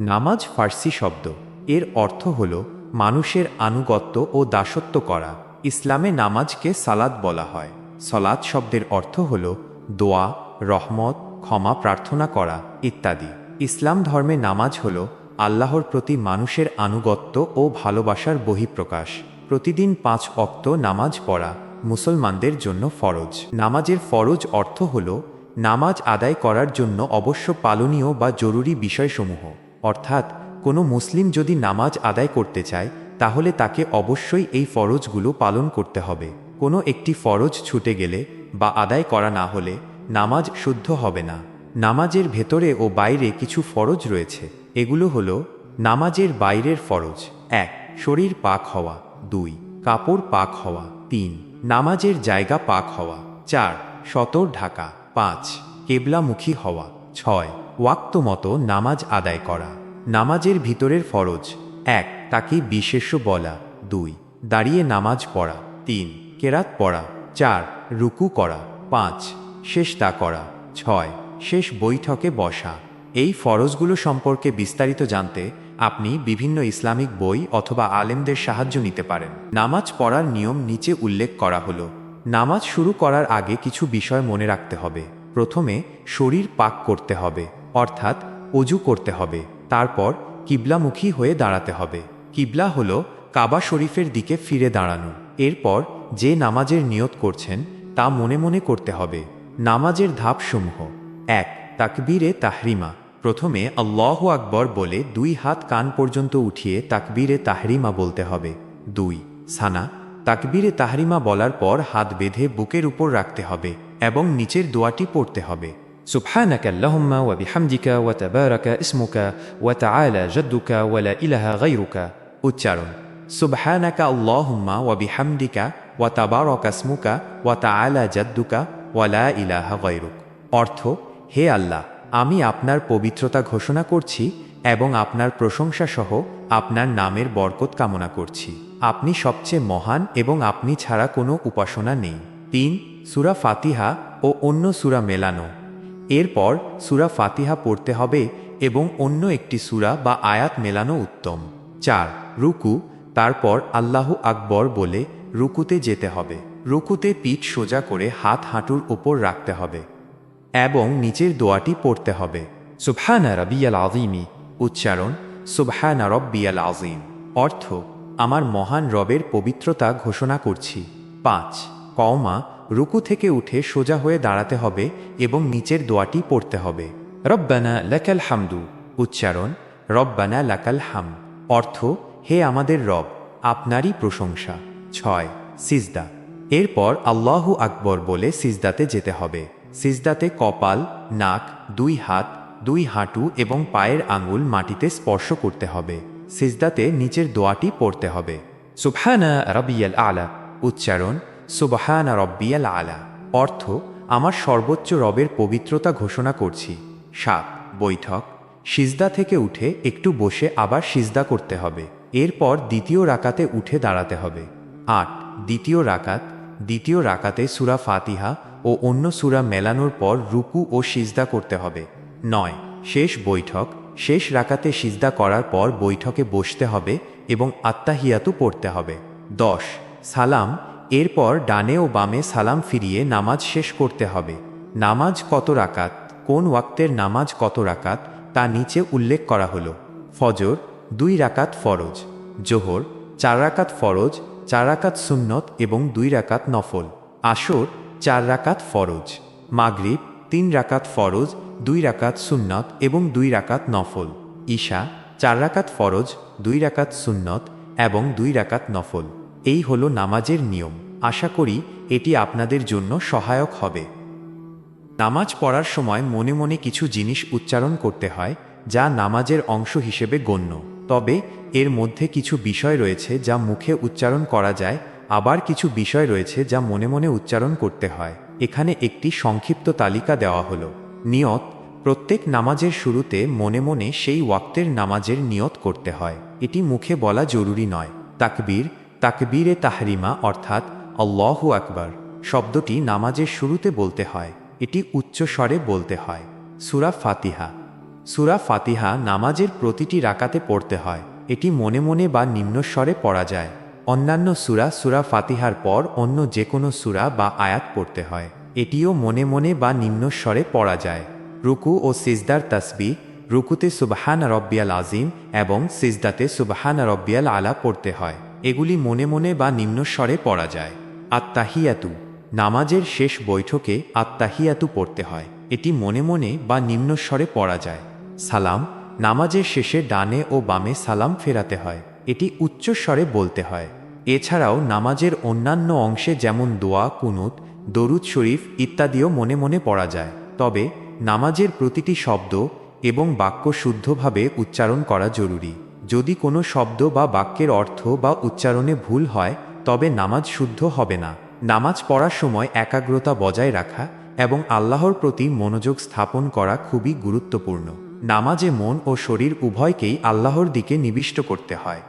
নামাজ ফার্সি শব্দ। এর অর্থ হল মানুষের আনুগত্য ও দাসত্ব করা। ইসলামে নামাজকে সালাদ বলা হয়। সলাদ শব্দের অর্থ হল দোয়া, রহমত, ক্ষমা প্রার্থনা করা ইত্যাদি। ইসলাম ধর্মে নামাজ হল আল্লাহর প্রতি মানুষের আনুগত্য ও ভালোবাসার বহিঃপ্রকাশ। প্রতিদিন পাঁচ অক্ত নামাজ পড়া মুসলমানদের জন্য ফরজ। নামাজের ফরজ অর্থ হল নামাজ আদায় করার জন্য অবশ্য পালনীয় বা জরুরি বিষয়সমূহ। অর্থাৎ, কোনো মুসলিম যদি নামাজ আদায় করতে চায়, তাহলে তাকে অবশ্যই এই ফরজগুলো পালন করতে হবে। কোনো একটি ফরজ ছুটে গেলে বা আদায় করা না হলে নামাজ শুদ্ধ হবে না। নামাজের ভেতরে ও বাইরে কিছু ফরজ রয়েছে। এগুলো হলো, নামাজের বাইরের ফরজ। এক, শরীর পাক হওয়া। দুই, কাপড় পাক হওয়া। তিন, নামাজের জায়গা পাক হওয়া। চার, সতর ঢাকা। পাঁচ, কেবলামুখী হওয়া। ছয় ওয়াক্ত মতো নামাজ আদায় করা। নামাজের ভিতরের ফরজ। এক, তাকে বিশেষ্য বলা। দুই, দাঁড়িয়ে নামাজ পড়া। তিন, কেরাত পড়া। চার, রুকু করা। পাঁচ শেষ তা করা। ছয়, শেষ বৈঠকে বসা। এই ফরজগুলো সম্পর্কে বিস্তারিত জানতে আপনি বিভিন্ন ইসলামিক বই অথবা আলেমদের সাহায্য নিতে পারেন। নামাজ পড়ার নিয়ম নিচে উল্লেখ করা হলো। নামাজ শুরু করার আগে কিছু বিষয় মনে রাখতে হবে। প্রথমে, শরীর পাক করতে হবে। অর্থাৎ অজু করতে হবে, তারপর কিবলামুখী হয়ে দাঁড়াতে হবে। কিবলা হল কাবা শরীফের দিকে ফিরে দাঁড়ানো। এরপর যে নামাজের নিয়ত করছেন, তা মনে মনে করতে হবে। নামাজের ধাপসমূহ। এক, তাকবীরে তাহরিমা। প্রথমে আল্লাহ আকবর বলে দুই হাত কান পর্যন্ত উঠিয়ে তাকবীরে তাহরিমা বলতে হবে। দুই, সানা। তাকবীরে তাহরিমা বলার পর হাত বেঁধে বুকের উপর রাখতে হবে এবং নিচের দোয়াটি পড়তে হবে। سبحانك اللهم وبحمدك وتبارك اسمك وتعالى جدك ولا إله غيرك উচ্চারণ সুবহানাকা আল্লাহুম্মা ওয়া বিহামদিকা ওয়া তাবারাকা ইসমুকা ওয়া তাআলা জাদ্দুকা ওয়া লা ইলাহা গায়রুক অর্থ হে আল্লাহ আমি আপনার পবিত্রতা ঘোষণা করছি এবং আপনার প্রশংসা সহ আপনার নামের বরকত কামনা করছি আপনি সবচেয়ে মহান এবং আপনি ছাড়া কোনো উপাসনা নেই তিন সুরা ফাতিহা ও অন্য সুরা মেলানো এরপর সুরা ফাতিহা পড়তে হবে এবং অন্য একটি সুরা বা আয়াত মেলানো উত্তম। চার, রুকু, তারপর আল্লাহ আকবর বলে রুকুতে যেতে হবে। রুকুতে পিঠ সোজা করে হাত হাঁটুর ওপর রাখতে হবে এবং নিচের দোয়াটি পড়তে হবে। সুবহানা রবিয়াল আজিমি উচ্চারণ, সুবহানা রব্বিয়াল আজিম অর্থ, আমার মহান রবের পবিত্রতা ঘোষণা করছি। পাঁচ কওমা রুকু থেকে উঠে সোজা হয়ে দাঁড়াতে হবে এবং নিচের দোয়াটি পড়তে হবে। রব্বানা লাকাল হামদু। উচ্চারণ, রব্বানা লাকাল হাম। অর্থ, হে আমাদের রব, আপনারই প্রশংসা। ছয়, সিজদা। এরপর আল্লাহ আকবর বলে সিজদাতে যেতে হবে। সিজদাতে কপাল, নাক, দুই হাত, দুই হাঁটু এবং পায়ের আঙুল মাটিতে স্পর্শ করতে হবে। সিজদাতে নিচের দোয়াটি পড়তে হবে। সুফানা রবিয়াল আলা। উচ্চারণ সুবহানা রব্বিয়াল আলা। অর্থ, আমার সর্বোচ্চ রবের পবিত্রতা ঘোষণা করছি। সাত, বৈঠক। সিজদা থেকে উঠে একটু বসে আবার সিজদা করতে হবে। এরপর দ্বিতীয় রাকাতে উঠে দাঁড়াতে হবে। আট, দ্বিতীয় রাকাত। দ্বিতীয় রাকাতে সুরা ফাতিহা ও অন্য সুরা মেলানোর পর রুকু ও সিজদা করতে হবে। নয়, শেষ বৈঠক। শেষ রাকাতে সিজদা করার পর বৈঠকে বসতে হবে এবং আত্মাহিয়াতু পড়তে হবে। দশ, সালাম এরপর ডানে ও বামে সালাম ফিরিয়ে নামাজ শেষ করতে হবে। নামাজ কত রাকাত? কোন ওয়াক্তের নামাজ কত রাকাত? তা নিচে উল্লেখ করা হলো। ফজর, দুই রাকাত ফরজ। জোহর, চার রাকাত ফরজ, চার রাকাত সুন্নত এবং দুই রাকাত নফল। আসর, চার রাকাত ফরজ। মাগরিব, তিন রাকাত ফরজ, দুই রাকাত সুন্নত এবং দুই রাকাত নফল। ঈশা, চার রাকাত ফরজ, দুই রাকাত সুন্নত এবং দুই রাকাত নফল। এই হলো নামাজের নিয়ম। আশা করি এটি আপনাদের জন্য সহায়ক হবে। নামাজ পড়ার সময় মনে মনে কিছু জিনিস উচ্চারণ করতে হয়, যা নামাজের অংশ হিসেবে গণ্য। তবে, এর মধ্যে কিছু বিষয় রয়েছে যা মুখে উচ্চারণ করা যায়, আবার কিছু বিষয় রয়েছে যা মনে মনে উচ্চারণ করতে হয়। এখানে একটি সংক্ষিপ্ত তালিকা দেওয়া হলো। নিয়ত, প্রত্যেক নামাজের শুরুতে মনে মনে সেই ওয়াক্তের নামাজের নিয়ত করতে হয়। এটি মুখে বলা জরুরি নয়। তাকবীর তাকবীরে তাহরিমা অর্থাৎ আল্লাহু আকবার শব্দটি নামাজের শুরুতে বলতে হয়, এটি উচ্চ স্বরে বলতে হয়। সুরা ফাতিহা। সুরা ফাতিহা নামাজের প্রতিটি রাকাতে পড়তে হয়, এটি মনে মনে বা নিম্নস্বরে পড়া যায়। অন্যান্য সুরা সুরা ফাতিহার পর অন্য যে কোনো সুরা বা আয়াত পড়তে হয়, এটিও মনে মনে বা নিম্নস্বরে পড়া যায়। রুকু ও সিজদার তাসবি রুকুতে সুবহান রব্বিয়াল আজিম এবং সিজদাতে সুবহান রব্বিয়াল আলা পড়তে হয়। এগুলি মনে মনে বা নিম্নস্বরে পড়া যায়। আত্মাহিয়াতু নামাজের শেষ বৈঠকে আত্মাহিয়াতু পড়তে হয়। এটি মনে মনে বা নিম্নস্বরে পড়া যায়। সালাম, নামাজের শেষে ডানে ও বামে সালাম ফেরাতে হয়। এটি উচ্চস্বরে বলতে হয়। এছাড়াও নামাজের অন্যান্য অংশে যেমন দোয়া, কুনুত, দরুদ শরীফ ইত্যাদিও মনে মনে পড়া যায়। তবে নামাজের প্রতিটি শব্দ এবং বাক্য শুদ্ধভাবে উচ্চারণ করা জরুরি। যদি কোনো শব্দ বা বাক্যের অর্থ বা উচ্চারণে ভুল হয়, তবে নামাজ শুদ্ধ হবে না। নামাজ পড়ার সময় একাগ্রতা বজায় রাখা এবং আল্লাহর প্রতি মনোযোগ স্থাপন করা খুবই গুরুত্বপূর্ণ। নামাজে মন ও শরীর উভয়কেই আল্লাহর দিকে নিবিষ্ট করতে হয়।